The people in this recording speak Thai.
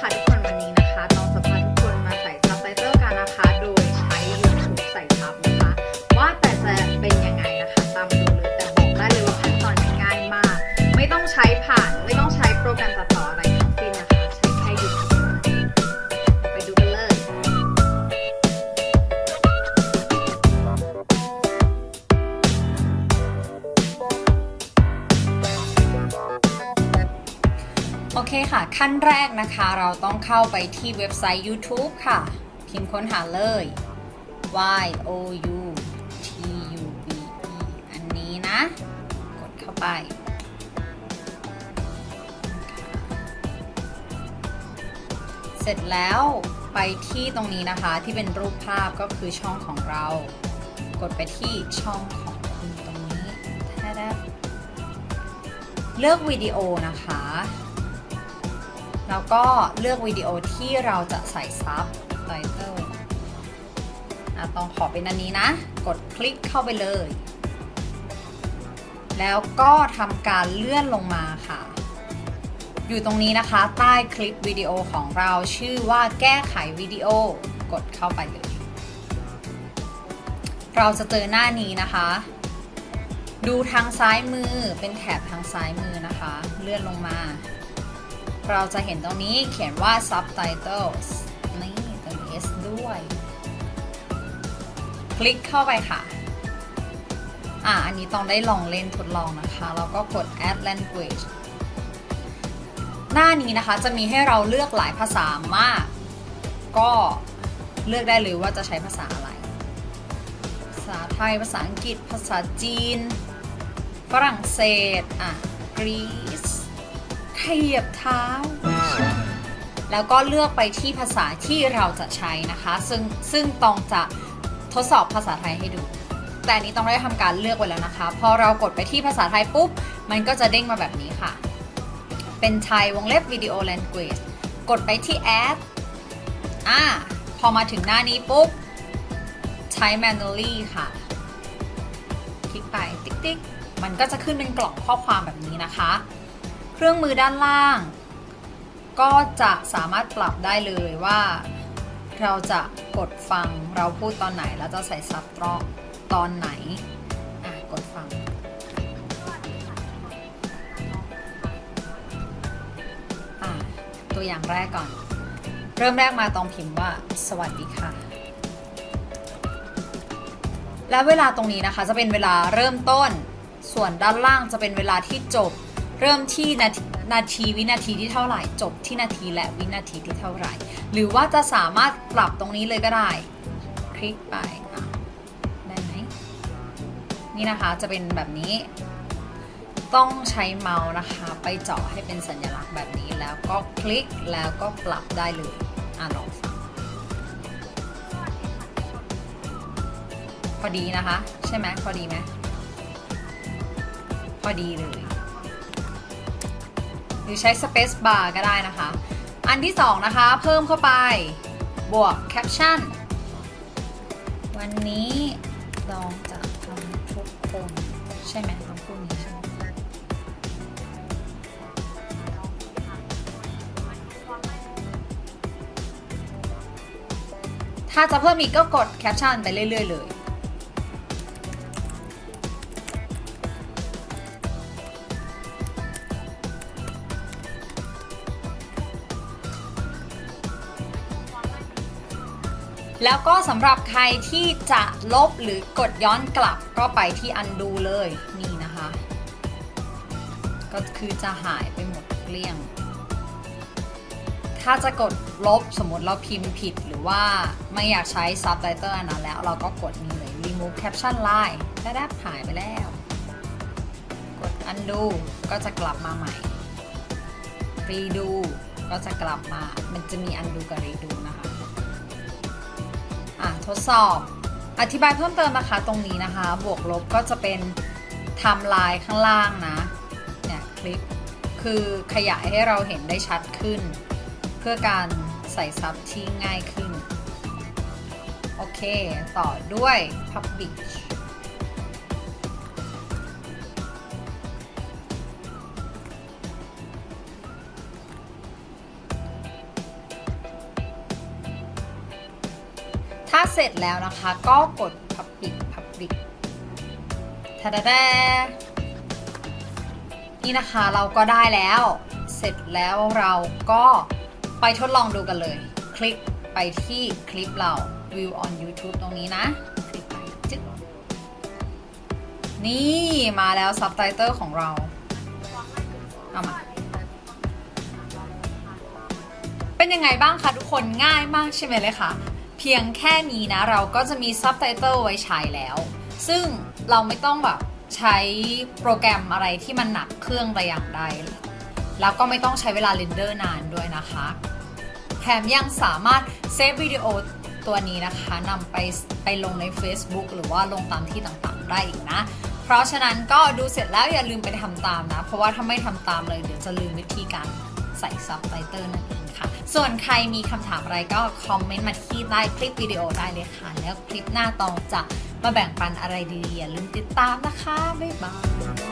ค่ะทุกคนวันนี้นะคะต้องจะพาทุกคนมาใส่ซับไตเติลกันนะคะ โดยใช้ YouTube ใส่ซับนะคะ ว่าแต่จะเป็นยังไงนะคะตามดูเลยแต่บอกได้เลยว่าขั้นตอนง่ายมาก ไม่ต้องใช้ผ่านไม่ต้องใช้โปรแกรมตัด เคค่ะ ขั้นแรกนะคะ เราต้องเข้าไปที่เว็บไซต์ YouTube ค่ะ พิมพ์ค้นหาเลย y o u t u b e อันนี้นะ กดเข้าไปเสร็จแล้วไปที่ตรงนี้นะคะที่เป็นรูปภาพก็คือช่องของเรา กดไปที่ช่องของคุณตรงนี้แท้เลือกวิดีโอนะคะ แล้วก็เลือกวิดีโอที่เราจะใส่ซับไตเติลต้องขอเป็นอันนี้นะ กดคลิกเข้าไปเลย แล้วก็ทำการเลื่อนลงมาค่ะ อยู่ตรงนี้นะคะ ใต้คลิปวิดีโอของเราชื่อว่าแก้ไขวิดีโอกดเข้าไปเลย เราจะเจอหน้านี้นะคะ ดูทางซ้ายมือเป็นแถบทางซ้ายมือนะคะ เลื่อนลงมา เราจะเห็นตรงนี้เขียนว่า subtitles นี่ตรง S ด้วย คลิกเข้าไปค่ะ อ่า อันนี้ต้องได้ลองเล่นทดลองนะคะ แล้วก็กด add language หน้านี้นะคะจะมีให้เราเลือกหลายภาษามาก ก็เลือกได้เลยว่าจะใช้ภาษาอะไร ภาษาไทย ภาษาอังกฤษ ภาษาจีน ฝรั่งเศส อะ กรีซ ขยบเท้า แล้วก็เลือกไปที่ภาษาที่เราจะใช้นะคะ ซึ่งซึ่งต้องจะทดสอบภาษาไทยให้ดู แต่อันนี้ต้องได้ทำการเลือกไว้แล้วนะคะ พอเรากดไปที่ภาษาไทยปุ๊บ มันก็จะเด้งมาแบบนี้ค่ะ เป็นไทยวงเล็บวิดีโอ language กดไปที่ add อ่าพอมาถึงหน้านี้ปุ๊บ ใช้ manually ค่ะ คลิกไปติ๊กติ๊กมันก็จะขึ้นเป็นกล่องข้อความแบบนี้นะคะ เครื่องมือด้านล่าง ก็จะสามารถปรับได้เลยว่าเราจะกดฟังเราพูดตอนไหน แล้วจะใส่ซับตรอกตอนไหนกดฟัง ตัวอย่างแรกก่อน เริ่มแรกมาตรงพิมพ์ว่า สวัสดีค่ะ และเวลาตรงนี้นะคะจะเป็นเวลาเริ่มต้น ส่วนด้านล่างจะเป็นเวลาที่จบ เริ่มที่นาทีนาทีวินาทีที่เท่าไหร่ จบที่นาทีและวินาทีที่เท่าไหร่ หรือว่าจะสามารถปรับตรงนี้เลยก็ได้ คลิกไปอะได้ไหมนี่นะคะจะเป็นแบบนี้ ต้องใช้เมาส์นะคะ ไปเจาะให้เป็นสัญลักษณ์แบบนี้แล้วก็คลิกแล้วก็ปรับได้เลยอะลองฟังพอดีนะคะ ใช่ไหมพอดีไหมพอดีเลย หรือใช้ Space Bar ก็ได้นะคะ อันที่สองนะคะ เพิ่มเข้าไปบวกแคปชั่นวันนี้ลองจะทำทุกคน ใช่ไหมต้องพูดนี้ใช่ไหมถ้าจะเพิ่มอีกก็กดแคปชั่นไปเรื่อย ๆ เลย แล้วก็สำหรับใครที่จะลบหรือกดย้อนกลับก็ไปที่ undo เลยนี่นะคะ ก็คือจะหายไปหมดเกลี้ยง ถ้าจะกดลบสมมติเราพิมพ์ผิดหรือว่าไม่อยากใช้ subtitle อันนั้นแล้วเราก็กดนี่เลย remove caption line ได้ได้หายไปแล้ว กด undo ก็จะกลับมาใหม่ redo ก็จะกลับมา มันจะมี undo กับ redo นะคะ ทดสอบ อธิบายเพิ่มเติมนะคะตรงนี้นะคะ บวกลบก็จะเป็นไทม์ไลน์ข้างล่างนะเนี่ยคลิปคือขยายให้เราเห็นได้ชัดขึ้น เพื่อการใส่ซับที่ง่ายขึ้น โอเค ต่อด้วย Publish ถ้าเสร็จแล้วนะคะก็กด public public ทาดาดานี่นะคะเราก็ได้แล้ว เสร็จแล้วเราก็ไปทดลองดูกันเลย คลิกไปที่คลิปเรา view on YouTube ตรงนี้นะคลิกไปจึ๊กนี่มาแล้วซับไตเติลของเรา เอามาเป็นยังไงบ้างคะทุกคนง่ายมากใช่ไหมเลยคะ เพียงแค่นี้นะเราก็จะมีซับไตเติลไว้ใช้แล้ว ซึ่งเราไม่ต้องแบบใช้โปรแกรมอะไรที่มันหนักเครื่องแต่อย่างใด แล้วก็ไม่ต้องใช้เวลาเรนเดอร์นานด้วยนะคะแถมยังสามารถเซฟวิดีโอตัวนี้นะคะนำไปไปลงใน Facebook หรือว่าลงตามที่ต่างๆ ได้อีกนะ เพราะฉะนั้นก็ดูเสร็จแล้วอย่าลืมไปทำตามนะ เพราะว่าถ้าไม่ทำตามเลยเดี๋ยวจะลืมวิธีการใส่ซับไตเติลนั่นเองค่ะ ส่วนใครมีคำถามอะไรก็คอมเมนต์มาที่ใต้คลิปวิดีโอได้เลยค่ะ แล้วคลิปหน้าตองจะมาแบ่งปันอะไรดีๆอย่าลืมติดตามนะคะ บ๊ายบาย